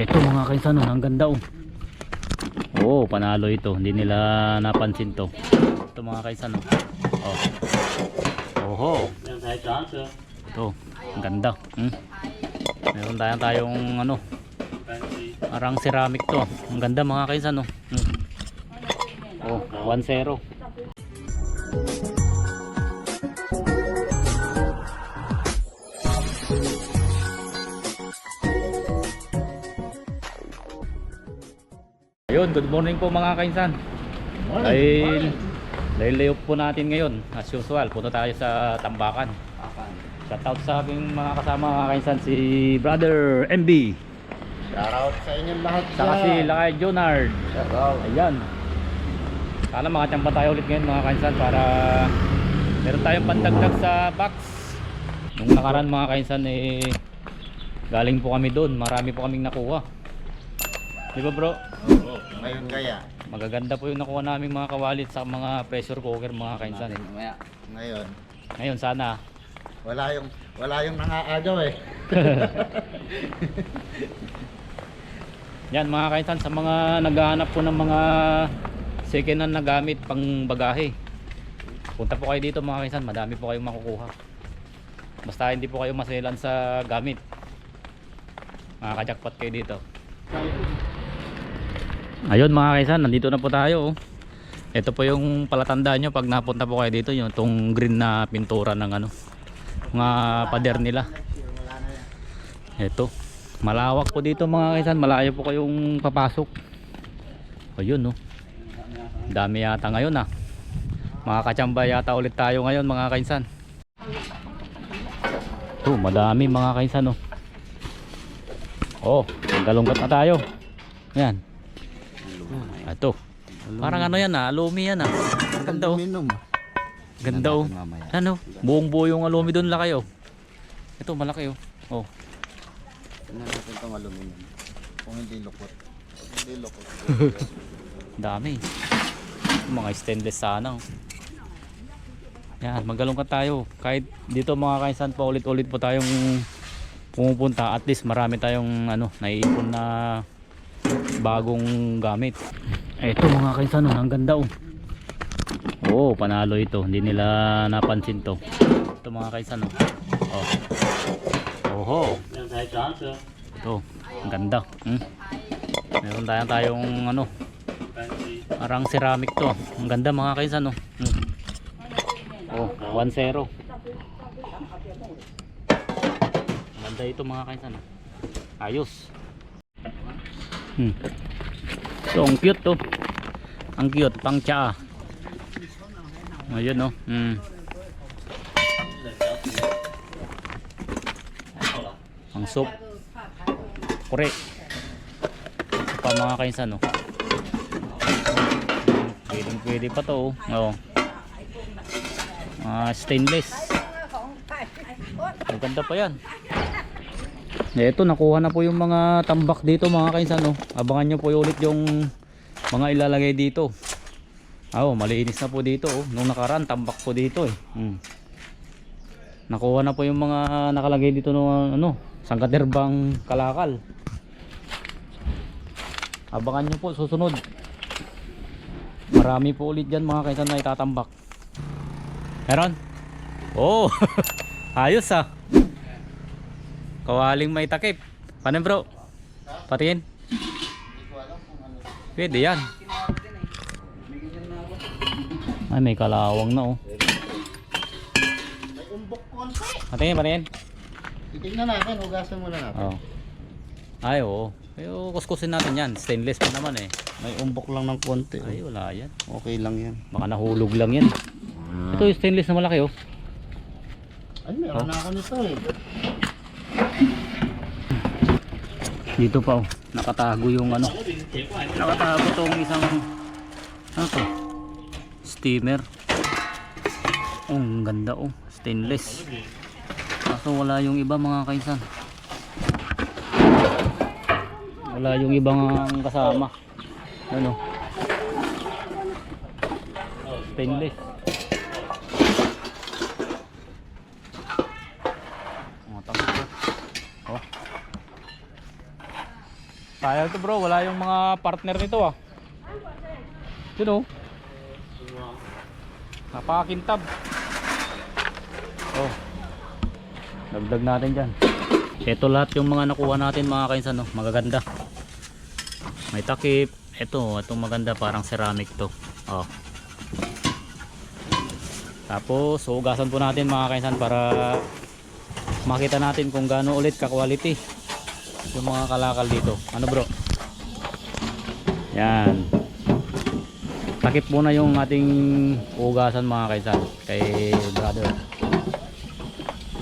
Eto mga kaisan, oh, ang ganda oh. Oo, panalo ito. Hindi nila napansin to. Ito mga kaisan oh. Oh. Oho. Ito, ang ganda. Hmm. Meron tayong tayong ano, parang ceramic to. Ang ganda mga kaisan oh. Hmm. Oh, 1-0. Ayun, good morning po mga kainsan. Dahil dahil layoff po natin ngayon, as usual, punta tayo sa Tambakan. Shout out sa aking mga kasama mga kainsan, si Brother MB, Shoutout sa inyong lahat saka si Lakay Jonard. Shoutout. Ayan. Sana makachamba tayo ulit ngayon mga kainsan para meron tayong pandagdag sa box. Nung nakaraan mga kainsan eh galing po kami doon, marami po kaming nakuha. Di ba bro? Ngayon kaya. Magaganda po yung nakuha naming mga kawalit sa mga pressure cooker mga kainsan. Eh. Mamaya. Ngayon. Ngayon sana Wala yung wala yung nangaagaw eh. Yan mga kainsan sa mga naghahanap po ng mga second hand na gamit pang bagahe. Punta po kayo dito mga kainsan, madami po kayong makukuha. Basta hindi po kayo maselan sa gamit. Makaka-jackpot kayo dito. Ayun mga kaisan, nandito na po tayo. oh. Ito po yung palatandaan nyo pag napunta po kayo dito, yung itong green na pintura ng ano, mga pader nila. Ito. Malawak po dito mga kaisan. Malayo po kayong papasok. Ayun no. Dami yata ngayon ah. Makakatsamba yata ulit tayo ngayon mga kaisan. Ito, madami mga kaisan no. Oh, galunggat na tayo. Yan. Ito. Parang ano yan ah, alumi yan ah. Ganda oh. Ganda oh. Ano? Buong buo yung alumi doon laki oh. Ito malaki oh. Oh. Tingnan natin itong aluminum. Kung hindi lukot. Kung hindi lukot. Dami. Mga stainless sana. oh. Yan, maggalungkat tayo. Kahit dito mga kaisan pa ulit-ulit po tayong pumupunta, at least marami tayong ano, naiipon na bagong gamit. Ito mga kaisan, oh, ang ganda oh. Oo, panalo ito. Hindi nila napansin to. Ito mga kaisan oh. Oh. Oho. Ito, ang ganda. Hmm? Meron tayong tayong ano, parang ceramic to. Ang ganda mga kaisan oh. Hmm. Oh, 1-0. Ganda ito mga kaisan. oh. Ayos. Hmm. So, ang cute to. Ang cute, pang tsaa. Ayun no. Hmm. Ang soup. Kure. Ito pa mga kaisan no. Pwede pwede pa to. oh. Oo. Ah, stainless. Ang ganda pa yan. Ito, nakuha na po yung mga tambak dito mga kainsan. No? Abangan nyo po ulit yung mga ilalagay dito. Ah, Oh, malinis na po dito. Oh. Nung nakaraan, tambak po dito. Eh. Hmm. Nakuha na po yung mga nakalagay dito ng ano, sangkaterbang kalakal. Abangan nyo po susunod. Marami po ulit dyan mga kaisan na itatambak. Meron? Oh! Ayos ah! Kawaling may takip. Paano bro? Patingin? Pwede yan. Ay may kalawang na oh. May umbok konti. Patingin, patingin. Titignan natin. Hugasan muna natin. Oh. Ay oo. Pero kuskusin natin yan. Stainless pa naman eh. May umbok lang ng konti. Ay wala yan. Okay lang yan. Baka nahulog lang yan. Ito yung stainless na malaki oh. Ay, meron na ako nito eh. Dito pa oh. Nakatago yung ano. Nakatago tong isang ano to? Steamer. Oh, ang ganda oh. Stainless. Kaso wala yung iba mga kaisan. Wala yung ibang kasama. Ano? Stainless. Mga tango to. Oh. Sayang to bro, wala yung mga partner nito ah. Yun oh. Napakakintab. Oh. Dagdag natin dyan. Ito lahat yung mga nakuha natin mga kainsan no. Magaganda. May takip. Ito, itong maganda parang ceramic to. Oh. Tapos, hugasan po natin mga kainsan para makita natin kung gaano ulit ka-quality yung mga kalakal dito. Ano bro? Yan. Takip muna yung ating hugasan mga kaisan kay brother.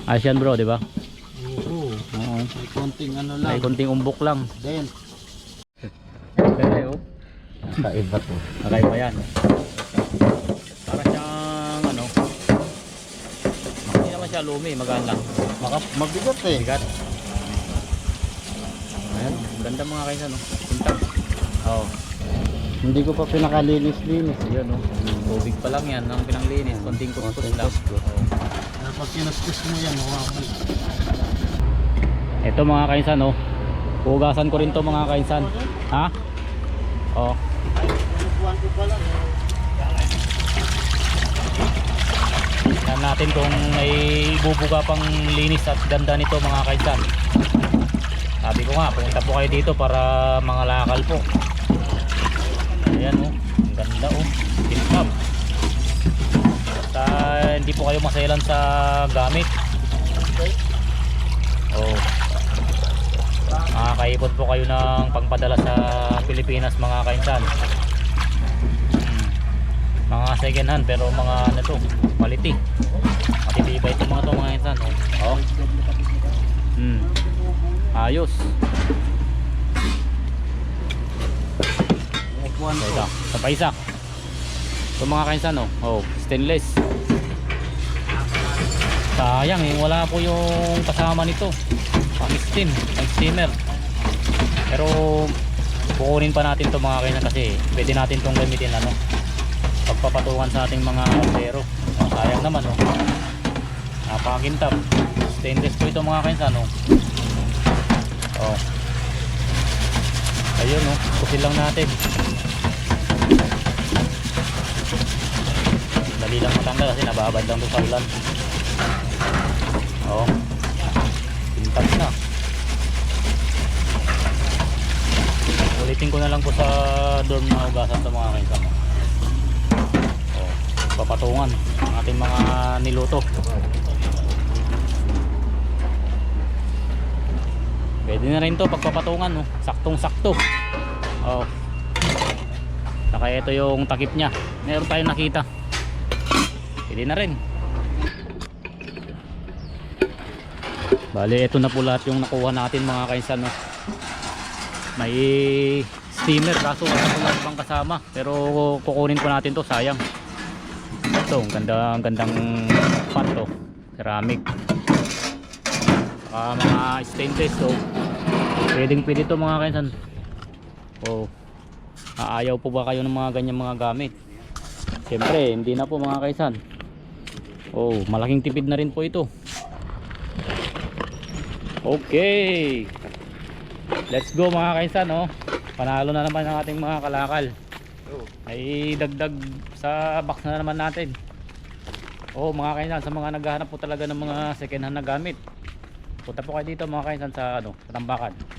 Ayos yan bro, di ba? Oo. Oo. May konting ano lang. May konting umbok lang. Then, Kaya oh. kaiba to. Kakaiba yan. Para siyang ano. Hindi naman siya lumi, magaan lang. Maka, mabigat eh. Bigat. Ganda mga kaisan no. Pintab. Oo. Hindi ko pa pinakalinis-linis. Ayun oh. Tubig pa lang yan, ang pinanglinis, konting kuskus lang. Oo. Pag kinuskus mo yan, humabol. Ito mga kainsan oh. Hugasan ko rin to mga kainsan. Ha? Oh. Tingnan natin kung may bubuga pang linis at ganda nito mga kainsan. Nga, pumunta po kayo dito para mga lakal po. Ayan oh. Ang ganda oh. Tintab. Basta hindi po kayo maselan sa gamit. Oh. Makakaipon po kayo ng pangpadala sa Pilipinas mga kainsan. Hmm. Mga second hand pero mga ano to, quality. Matitibay itong mga to mga kainsan. Oh. oh. Hmm. Ayos. Ito, sa paisa. Ito mga kainsan oh. Oh, stainless. Sayang eh, wala po yung kasama nito. Pang steam, pang steamer. Pero kukunin pa natin to mga kainan kasi pwede natin tong gamitin ano. Pagpapatungan sa ating mga pero. Oh, sayang naman oh. Napakakintab. Stainless po ito mga kainsan oh. Oh. Ayun oh, kusil lang natin. Dali lang matanggal kasi nababad lang to sa ulan. Oo. Pintas na. Ulitin ko na lang po sa dorm na ugasan sa mga kainsan. Oh, papatungan ang ating mga niluto. Pwede na rin to pagpapatungan, no? Saktong-sakto. Oh. Saka ito yung takip niya. Meron tayong nakita. Pwede na rin. Bale, ito na po lahat yung nakuha natin mga kainsan. No? May steamer kaso wala po lahat pang kasama. Pero kukunin po natin to sayang. Ito, ang ganda, ang gandang pot to. Ceramic. Saka mga stainless to. Pwedeng pwede to mga kainsan. Oh. Aayaw po ba kayo ng mga ganyan mga gamit? Siyempre, hindi na po mga kaisan. Oh, malaking tipid na rin po ito. Okay. Let's go mga kaisan, oh. Panalo na naman ang ating mga kalakal. Ay dagdag sa box na naman natin. Oh, mga kaisan, sa mga naghahanap po talaga ng mga second hand na gamit. Punta po kayo dito mga kaisan sa ano, Tambakan.